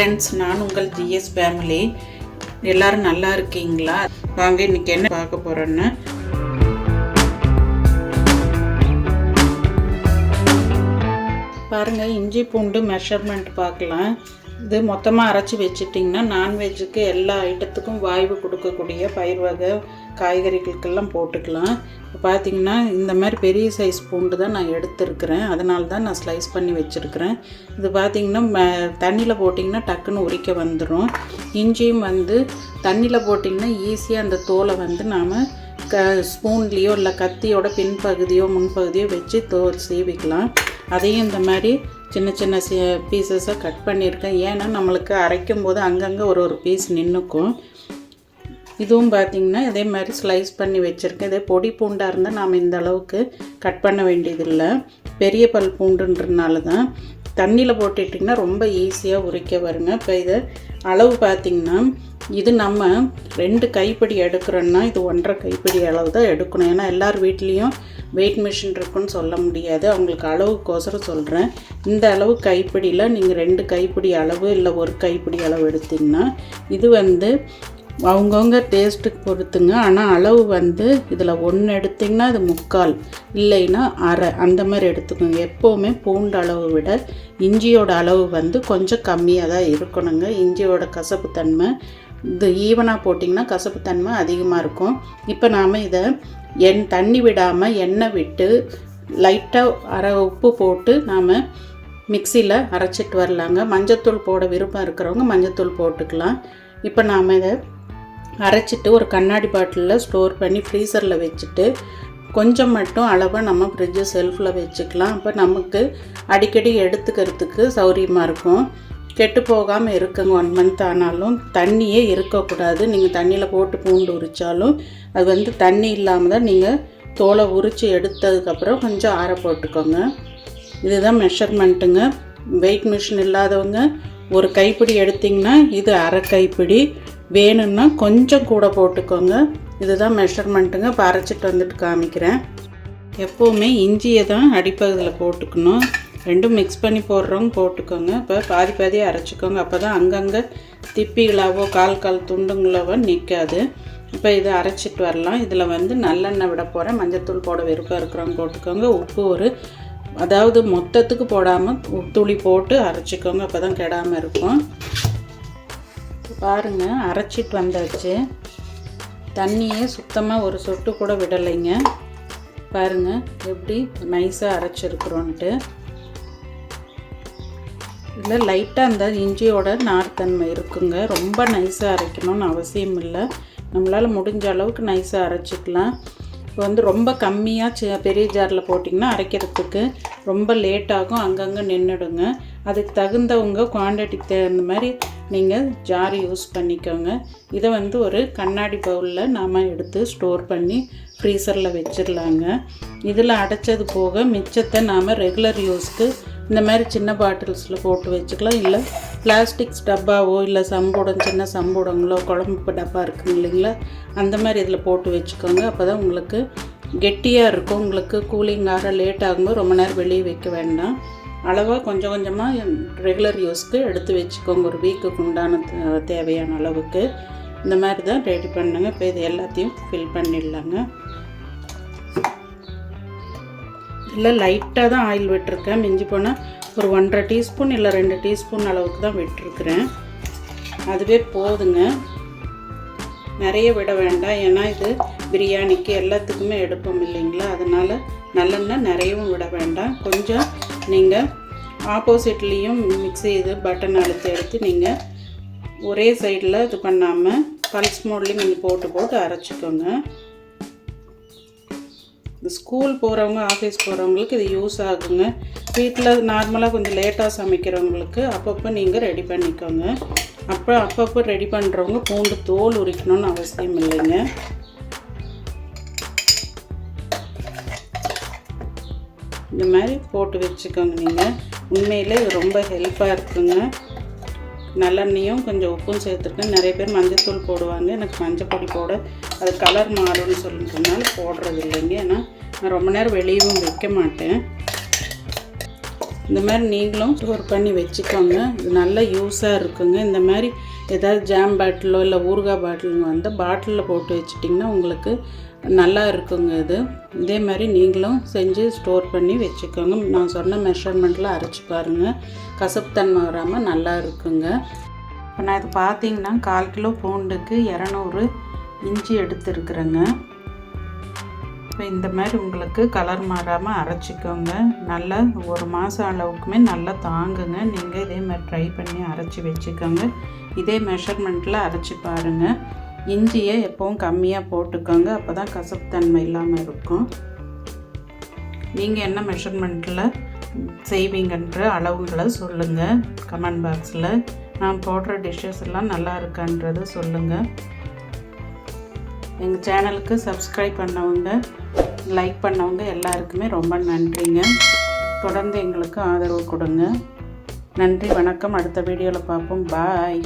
Friends நான் உங்கள் GS family எல்லாரும் நல்லா இருக்கீங்களா? வாங்க இன்னைக்கு என்ன பார்க்க போகிறோன்னு பாருங்கள் இஞ்சி பூண்டு மெஷர்மெண்ட் பார்க்கலாம். இது மொத்தமாக அரைச்சி வச்சிட்டிங்கன்னா நான்வெஜ்ஜுக்கு எல்லா ஐட்டத்துக்கும் வாய்வு கொடுக்கக்கூடிய பயிர் வகை காய்கறிகளுக்கெல்லாம் போட்டுக்கலாம். இப்போ பார்த்திங்கன்னா இந்த மாதிரி பெரிய சைஸ் பூண்டு தான் நான் எடுத்துருக்கிறேன். அதனால தான் நான் ஸ்லைஸ் பண்ணி வச்சுருக்கிறேன். இது பார்த்தீங்கன்னா ம தண்ணியில் போட்டிங்கன்னா டக்குன்னு உரிக்க வந்துடும் இஞ்சியும் வந்து தண்ணியில் போட்டிங்கன்னா ஈஸியாக அந்த தோலை வந்து நாம் க ஸ்பூன்லேயோ இல்லை கத்தியோட பின்பகுதியோ முன்பகுதியோ வச்சு தோல் சீவிக்கலாம். அதையும் இந்த மாதிரி சின்ன சின்ன சி பீசஸாக கட் பண்ணியிருக்கேன். ஏன்னா நம்மளுக்கு அரைக்கும் போது அங்கங்கே ஒரு ஒரு பீஸ் நின்றுக்கும் இதுவும் பார்த்திங்கன்னா இதே மாதிரி ஸ்லைஸ் பண்ணி வச்சுருக்கேன். இதே பொடி பூண்டாக இருந்தால் நாம் இந்த அளவுக்கு கட் பண்ண வேண்டியதில்லை. பெரிய பல் பூண்டுன்றனால தான் தண்ணியில் போட்டுட்டிங்கன்னா ரொம்ப ஈஸியாக உரிக்க வருங்க. இப்போ இதை அளவு பார்த்திங்கன்னா இது நம்ம ரெண்டு கைப்பிடி எடுக்கிறோன்னா இது ஒன்றரை கைப்பிடி அளவு தான் எடுக்கணும். ஏன்னா எல்லார் வீட்லேயும் வெயிட் மிஷின் இருக்குன்னு சொல்ல முடியாது. அவங்களுக்கு அளவுக்கோசரம் சொல்கிறேன் இந்த அளவு கைப்பிடியில் நீங்கள் ரெண்டு கைப்பிடி அளவு இல்லை ஒரு கைப்பிடி அளவு எடுத்திங்கன்னா இது வந்து அவங்கவுங்க டேஸ்ட்டுக்கு பொறுத்துங்க. ஆனால் அளவு வந்து இதில் ஒன்று எடுத்திங்கன்னா அது முக்கால் இல்லைன்னா அரை அந்த மாதிரி எடுத்துக்கோங்க. எப்போவுமே பூண்டு அளவு விட இஞ்சியோட அளவு வந்து கொஞ்சம் கம்மியாக தான் இருக்கணுங்க. இஞ்சியோட கசப்புத்தன்மை இது ஈவனாக போட்டிங்கன்னா கசப்புத்தன்மை அதிகமாக இருக்கும் இப்போ நாம் இதை எண் தண்ணி விடாமல் எண்ணெய் விட்டு லைட்டாக அரை உப்பு போட்டு நாம் மிக்சியில் அரைச்சிட்டு வரலாங்க. மஞ்சத்தூள் போட விருப்பம் இருக்கிறவங்க மஞ்சத்தூள் போட்டுக்கலாம். இப்போ நாம் இதை அரைச்சிட்டு ஒரு கண்ணாடி பாட்டிலில் ஸ்டோர் பண்ணி ஃப்ரீசரில் வச்சுட்டு கொஞ்சம் மட்டும் அளவாக நம்ம ஃப்ரிட்ஜு செல்ஃபில் வச்சுக்கலாம். அப்போ நமக்கு அடிக்கடி எடுத்துக்கிறதுக்கு சௌரியமாக இருக்கும். கெட்டு போகாமல் இருக்குங்க. ஒன் மந்த் ஆனாலும் தண்ணியே இருக்கக்கூடாது. நீங்கள் தண்ணியில் போட்டு பூண்டு உரித்தாலும் அது வந்து தண்ணி இல்லாமல் தான் நீங்கள் தோலை உரித்து எடுத்ததுக்கப்புறம் கொஞ்சம் ஆற போட்டுக்கோங்க. இதுதான் மெஷர்மெண்ட்டுங்க வெயிட் மிஷின் இல்லாதவங்க ஒரு கைப்பிடி எடுத்திங்கன்னா இது அரை கைப்பிடி. வேணும்னா கொஞ்சம் கூட போட்டுக்கோங்க. இதுதான் மெஷர்மெண்ட்டுங்க பறைச்சிட்டு வந்துட்டு காமிக்கிறேன். எப்போவுமே இஞ்சியை தான் அடிப்பகுதியில் போட்டுக்கணும். ரெண்டும் மிக்ஸ் பண்ணி போடுறவங்க போட்டுக்கோங்க. இப்போ பாதி பாதியாக அரைச்சிக்கோங்க. அப்போ தான் அங்கங்கே திப்பிகளாவோ கால் கால் துண்டுங்களாவோ நிற்காது இப்போ இதை அரைச்சிட்டு வரலாம். இதில் வந்து நல்லெண்ணெய் விட போகிறேன் மஞ்சத்தூள் போட விருப்பம் இருக்கிறவங்க போட்டுக்கோங்க. உப்பு ஒரு அதாவது மொத்தத்துக்கு போடாமல் துளி போட்டு அரைச்சிக்கோங்க. அப்போ தான் கெடாமல் இருக்கும். பாருங்கள் அரைச்சிட்டு வந்தாச்சு. தண்ணியே சுத்தமாக ஒரு சொட்டு கூட விடலைங்க. பாருங்கள் எப்படி நைஸாக அரைச்சிருக்குறோன்ட்டு. இதில் லைட்டாக அந்த இஞ்சியோட நார்த்தன்மை இருக்குங்க. ரொம்ப நைஸாக அரைக்கணும்னு அவசியம் இல்லை. நம்மளால் முடிஞ்ச அளவுக்கு நைஸாக அரைச்சிக்கலாம். இப்போ வந்து ரொம்ப கம்மியாக சி பெரிய ஜாரில் போட்டிங்கன்னா அரைக்கிறதுக்கு ரொம்ப லேட் ஆகும். அங்கங்கே நின்றுடுங்க. அதுக்கு தகுந்தவங்க குவான்டிட்டிக்கு தகுந்த மாதிரி நீங்கள் ஜார் யூஸ் பண்ணிக்கோங்க. இதை வந்து ஒரு கண்ணாடி பவுலில் நாம் எடுத்து ஸ்டோர் பண்ணி ஃப்ரீசரில் வச்சிடலாங்க இதில் அடைச்சது போக மிச்சத்தை நாம் ரெகுலர் யூஸ்க்கு இந்த மாதிரி சின்ன பாட்டில்ஸில் போட்டு வச்சுக்கலாம். இல்லை பிளாஸ்டிக்ஸ் டப்பாவோ இல்லை சம்பூடம் சின்ன சம்பூடங்களோ குழம்பு டப்பா இருக்குங்க இல்லைங்களா? அந்த மாதிரி இதில் போட்டு வச்சுக்கோங்க. அப்போ தான் உங்களுக்கு கெட்டியாக இருக்கும். உங்களுக்கு கூலிங் ஆக லேட் ஆகும்போது ரொம்ப நேரம் வெளியே வைக்க வேண்டாம். அளவாக கொஞ்சம் கொஞ்சமாக ரெகுலர் யூஸ்க்கு எடுத்து வச்சுக்கோங்க. ஒரு வீக்குக்கு உண்டான தேவையான அளவுக்கு. இந்த மாதிரி தான் ரெடி பண்ணுங்க. இப்போ இது எல்லாத்தையும் ஃபில் பண்ணிடலாங்க. இல்லை லைட்டாக தான் ஆயில் விட்டுருக்கேன். மிஞ்சி போனால் ஒரு ஒன்றரை டீஸ்பூன் இல்லை ரெண்டு டீஸ்பூன் அளவுக்கு தான் விட்டுருக்குறேன். அதுவே போதுங்க. நிறைய விட வேண்டாம். ஏன்னா இது பிரியாணிக்கு எல்லாத்துக்குமே எடுப்போம் இல்லைங்களா? அதனால் நல்லெண்ணெய் நிறையவும் விட வேண்டாம். கொஞ்சம் நீங்கள் ஆப்போசிட்லேயும் மிக்ஸி இது பட்டன் அழுத்தி எடுத்து நீங்கள் ஒரே சைடில் இது பண்ணாமல் பல்ஸ் மோட்லேயும் நீங்கள் போட்டு போட்டு அரைச்சிக்கோங்க. இந்த ஸ்கூல் போகிறவங்க ஆஃபீஸ் போகிறவங்களுக்கு இது யூஸ் ஆகுங்க. வீட்டில் நார்மலாக கொஞ்சம் லேட்டாக சமைக்கிறவங்களுக்கு அப்பப்போ நீங்கள் ரெடி பண்ணிக்கோங்க. அப்போ அப்பப்போ ரெடி பண்ணுறவங்க பூண்டு தோல் உரிக்கணும்னு அவசியம் இல்லைங்க. இந்த மாதிரி போட்டு வச்சுக்கோங்க நீங்கள் உண்மையிலே ரொம்ப ஹெல்ப்பாக இருக்குங்க. நல்லெண்ணெயும் கொஞ்சம் உப்பும் சேர்த்துருக்கேன் நிறைய பேர் மஞ்சத்தூள் போடுவாங்க. எனக்கு மஞ்சள் பொடி போட அது கலர் மாறும்னு சொல்லிட்டனால போடுறது இல்லைங்க. ஏன்னா நான் ரொம்ப நேரம் வெளியவும் வைக்க மாட்டேன். இந்த மாதிரி நீங்களும் ஸ்டோர் பண்ணி வச்சுக்கோங்க. இது நல்ல யூஸாக இருக்குங்க. இந்த மாதிரி ஏதாவது ஜாம் பாட்டிலோ இல்லை ஊறுகாய் பாட்டிலோ வந்து பாட்டிலில் போட்டு வச்சிட்டிங்கன்னா உங்களுக்கு நல்லா இருக்குங்க இது. இதே மாதிரி நீங்களும் செஞ்சு ஸ்டோர் பண்ணி வச்சுக்கோங்க. நான் சொன்ன மெஷர்மெண்ட்டில் அரைச்சி பாருங்கள் கசப்புத்தன்மை வராமல் நல்லா இருக்குங்க. இப்போ நான் இது பார்த்தீங்கன்னா கால் கிலோ பூண்டுக்கு இரநூறு இஞ்சி எடுத்துருக்குறேங்க. இப்போ இந்த மாதிரி உங்களுக்கு கலர் மாறாமல் அரைச்சிக்கோங்க. நல்லா ஒரு மாதம் அளவுக்குமே நல்லா தாங்குங்க. நீங்கள் இதே மாதிரி ட்ரை பண்ணி அரைச்சி வச்சுக்கோங்க. இதே மெஷர்மெண்ட்டில் அரைச்சி பாருங்கள் இஞ்சியை எப்போவும் கம்மியாக போட்டுக்கோங்க. அப்போ தான் கசப்புத்தன்மை இல்லாமல் இருக்கும். நீங்கள் என்ன மெஷர்மெண்ட்டில் செய்வீங்கன்ற அளவுகளை சொல்லுங்கள் கமெண்ட் பாக்ஸில் நான் போடுற டிஷ்ஷஸ் எல்லாம் நல்லா இருக்கான்றத சொல்லுங்கள் எங்கள் சேனலுக்கு சப்ஸ்கிரைப் பண்ணவங்க லைக் பண்ணவங்க எல்லாருக்குமே ரொம்ப நன்றிங்க. தொடர்ந்து எங்களுக்கு ஆதரவு கொடுங்க. நன்றி வணக்கம். அடுத்த வீடியோவில் பார்ப்போம். பாய்